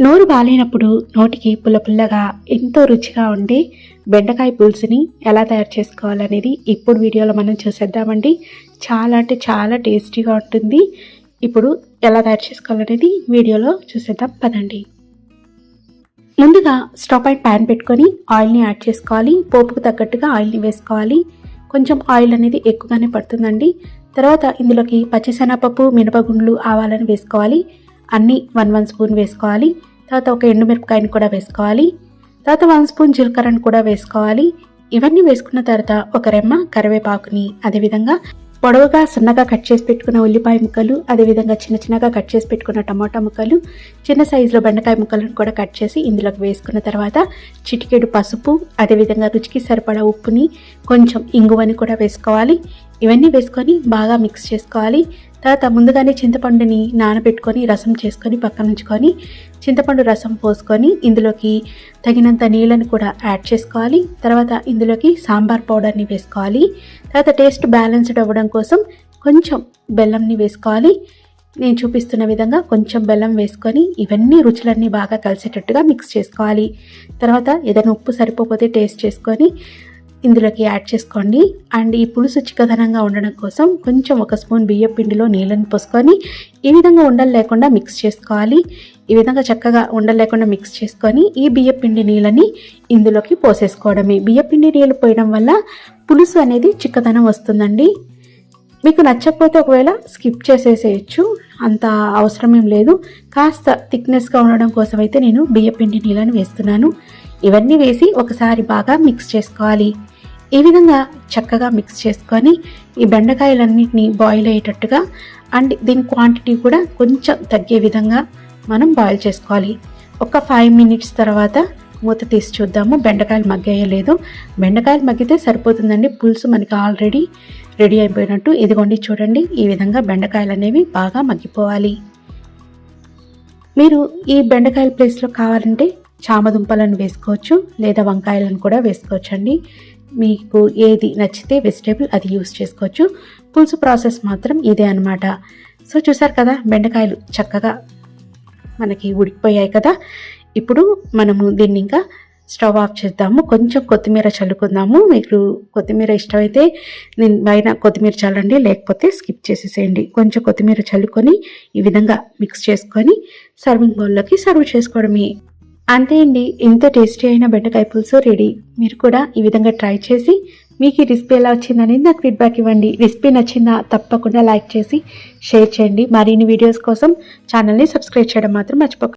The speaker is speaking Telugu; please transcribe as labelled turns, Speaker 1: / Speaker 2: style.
Speaker 1: నోరు బాలేనప్పుడు నోటికి పుల్ల పుల్లగా ఎంతో రుచిగా ఉండే బెండకాయ పులుసుని ఎలా తయారు చేసుకోవాలనేది ఇప్పుడు వీడియోలో మనం చూసేద్దామండి. చాలా అంటే చాలా టేస్టీగా ఉంటుంది. ఇప్పుడు ఎలా తయారు చేసుకోవాలనేది వీడియోలో చూసేద్దాం. పదండి. ముందుగా స్టవ్ పైన ప్యాన్ పెట్టుకొని ఆయిల్ని యాడ్ చేసుకోవాలి. పోపుకు తగ్గట్టుగా ఆయిల్ని వేసుకోవాలి. కొంచెం ఆయిల్ అనేది ఎక్కువగానే పడుతుందండి. తర్వాత ఇందులోకి పచ్చిశనగపప్పు మినపగుండ్లు ఆవాలని వేసుకోవాలి. అన్నీ వన్ వన్ స్పూన్ వేసుకోవాలి. తర్వాత ఒక ఎండుమిరపకాయని కూడా వేసుకోవాలి. తర్వాత వన్ స్పూన్ జీలకర్రను కూడా వేసుకోవాలి. ఇవన్నీ వేసుకున్న తర్వాత ఒక రెమ్మ కరివేపాకుని అదేవిధంగా పొడవుగా సన్నగా కట్ చేసి పెట్టుకున్న ఉల్లిపాయ ముక్కలు అదేవిధంగా చిన్న చిన్నగా కట్ చేసి పెట్టుకున్న టమాటా ముక్కలు చిన్న సైజులో బెండకాయ ముక్కలను కూడా కట్ చేసి ఇందులోకి వేసుకున్న తర్వాత చిటికెడు పసుపు అదేవిధంగా రుచికి సరిపడా ఉప్పుని కొంచెం ఇంగువని కూడా వేసుకోవాలి. ఇవన్నీ వేసుకొని బాగా మిక్స్ చేసుకోవాలి. తర్వాత ముందుగానే చింతపండుని నానబెట్టుకొని రసం చేసుకొని పక్కన ఉంచుకొని చింతపండు రసం పోసుకొని ఇందులోకి తగినంత నీళ్ళని కూడా యాడ్ చేసుకోవాలి. తర్వాత ఇందులోకి సాంబార్ పౌడర్ని వేసుకోవాలి. తర్వాత టేస్ట్ బ్యాలెన్స్డ్ అవ్వడం కోసం కొంచెం బెల్లంని వేసుకోవాలి. నేను చూపిస్తున్న విధంగా కొంచెం బెల్లం వేసుకొని ఇవన్నీ రుచులన్నీ బాగా కలిసేటట్టుగా మిక్స్ చేసుకోవాలి. తర్వాత ఏదైనా ఉప్పు సరిపోతే టేస్ట్ చేసుకొని ఇందులోకి యాడ్ చేసుకోండి. అండ్ ఈ పులుసు చిక్కదనంగా ఉండడం కోసం కొంచెం ఒక స్పూన్ బియ్యం పిండిలో నీళ్ళని పోసుకొని ఈ విధంగా ఉండలు లేకుండా మిక్స్ చేసుకోవాలి. ఈ విధంగా చక్కగా ఉండలు లేకుండా మిక్స్ చేసుకొని ఈ బియ్యం పిండి నీళ్ళని ఇందులోకి పోసేసుకోవడమే. బియ్యం పిండి నీళ్ళు పోయడం వల్ల పులుసు అనేది చిక్కదనం వస్తుందండి. మీకు నచ్చకపోతే ఒకవేళ స్కిప్ చేసేసేయచ్చు. అంత అవసరం ఏం లేదు. కాస్త థిక్నెస్గా ఉండడం కోసం అయితే నేను బియ్యపిండి నీళ్ళని వేస్తున్నాను. ఇవన్నీ వేసి ఒకసారి బాగా మిక్స్ చేసుకోవాలి. ఈ విధంగా చక్కగా మిక్స్ చేసుకొని ఈ బెండకాయలన్నింటినీ బాయిల్ అయ్యేటట్టుగా అండ్ దీని క్వాంటిటీ కూడా కొంచెం తగ్గే విధంగా మనం బాయిల్ చేసుకోవాలి. ఒక ఫైవ్ మినిట్స్ తర్వాత మూత తీసి చూద్దాము. బెండకాయలు మగ్గేయలేదు బెండకాయలు మగ్గితే సరిపోతుందండి. పులుసు మనకి ఆల్రెడీ రెడీ అయిపోయినట్టు. ఇదిగోండి చూడండి. ఈ విధంగా బెండకాయలు అనేవి బాగా మగ్గిపోవాలి. మీరు ఈ బెండకాయల ప్లేస్లో కావాలంటే చామదుంపలను వేసుకోవచ్చు. లేదా వంకాయలను కూడా వేసుకోవచ్చు అండి మీకు ఏది నచ్చితే వెజిటేబుల్ అది యూస్ చేసుకోవచ్చు. పులుసు ప్రాసెస్ మాత్రం ఇదే అనమాట సో చూసారు కదా బెండకాయలు చక్కగా మనకి ఉడికిపోయాయి కదా. ఇప్పుడు మనము దీన్ని ఇంకా స్టవ్ ఆఫ్ చేద్దాము. కొంచెం కొత్తిమీర చల్లుకుందాము. మీకు కొత్తిమీర ఇష్టమైతే నేను పైన కొత్తిమీర చల్లండి లేకపోతే స్కిప్ చేసేసేయండి. కొంచెం కొత్తిమీర చల్లుకొని ఈ విధంగా మిక్స్ చేసుకొని సర్వింగ్ బౌల్లోకి సర్వ్ చేసుకోవడమే. అంతే అండి ఎంత టేస్టీ అయిన బెండకాయ పులుసు రెడీ. మీరు కూడా ఈ విధంగా ట్రై చేసి మీకు ఈ రెసిపీ ఎలా వచ్చిందనేది నాకు ఫీడ్బ్యాక్ ఇవ్వండి. రెసిపీ నచ్చిందా తప్పకుండా లైక్ చేసి షేర్ చేయండి. మరిన్ని వీడియోస్ కోసం ఛానల్ని సబ్స్క్రైబ్ చేయడం మాత్రం మర్చిపోకండి